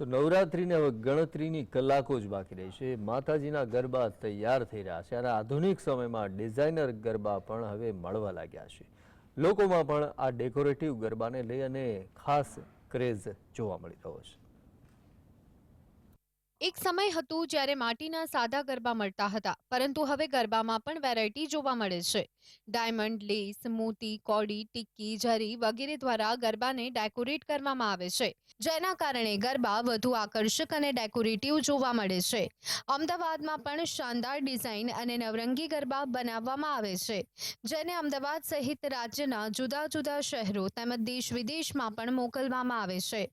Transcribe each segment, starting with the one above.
તો નવરાત્રિને હવે ગણતરીની કલાકો જ બાકી રહી છે. માતાજીના ગરબા તૈયાર થઈ રહ્યા છે અને આધુનિક સમયમાં ડિઝાઇનર ગરબા પણ હવે મળવા લાગ્યા છે. લોકોમાં પણ આ ડેકોરેટિવ ગરબાને લઈ અને ખાસ ક્રેઝ જોવા મળી રહ્યો છે. એક સમય હતું જ્યારે માટીના સાદા ગરબા મળતા હતા, પરંતુ હવે ગરબામાં પણ વેરાયટી જોવા મળે છે. ડાયમંડ, લેસ, મોતી, કોડી, ટિક્કી, જરી વગેરે દ્વારા ગરબાને ડેકોરેટ કરવામાં આવે છે, જેના કારણે ગરબા વધુ આકર્ષક અને ડેકોરેટિવ જોવા મળે છે. અમદાવાદમાં પણ શાનદાર ડિઝાઇન અને નવરંગી ગરબા બનાવવામાં આવે છે, જેને અમદાવાદ સહિત રાજ્યના જુદા જુદા શહેરો તેમજ દેશ વિદેશમાં પણ મોકલવામાં આવે છે.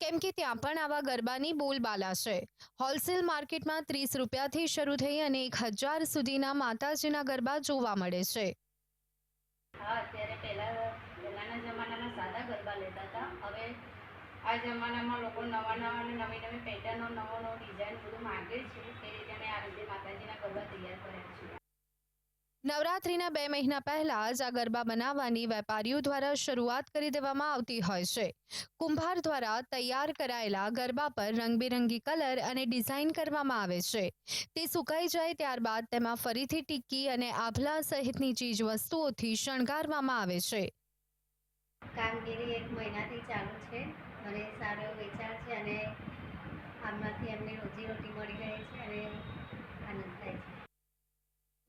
કેમ કે ત્યાં પણ આવા ગરબાની બોલબાલા છે. હોલસેલ માર્કેટમાં ત્રીસ રૂપિયાથી શરૂ થઈ અને એક હજાર સુધીના માતાજીના ગરબા જોવા મળે છે. આ જમાનામાં લોકો નવા નવા નવી નવી પેટર્નો નવો નવો ડિઝાઇન બધું માંગે છે તે રીતે અમે આ રીતે માતાજીના ગરબા તૈયાર કર્યા છે નવરાત્રીના બે મહિના પહેલા જ આ ગરબા બનાવવાની વેપારીઓ દ્વારા શરૂઆત કરી દેવામાં આવતી હોય છે. કુંભાર દ્વારા તૈયાર કરાયેલા ગરબા પર રંગબેરંગી કલર અને ડિઝાઇન કરવામાં આવે છે. તે સુકાઈ જાય ત્યારબાદ તેમાં ફરીથી ટિક્કી અને આભલા સહિતની ચીજ વસ્તુઓથી શણગારવામાં આવે છે. કામગીરી એક મહિનાથી ચાલુ છે. અને સારો વેચાણ છે અને આમાંથી અમને રોજીરોટી મળી રહે છે અને આનંદ થાય છે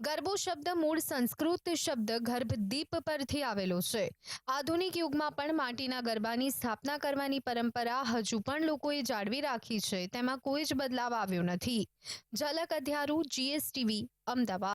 ગરબો શબ્દ મૂળ સંસ્કૃત શબ્દ ગર્ભદીપ પરથી આવેલો છે. આધુનિક યુગમાં પણ માટીના ગરબાની સ્થાપના કરવાની પરંપરા હજુ પણ લોકોએ જાળવી રાખી છે. તેમાં કોઈ જ બદલાવ આવ્યો નથી. ઝલક અધ્યારું જીએસટીવી અમદાવાદ.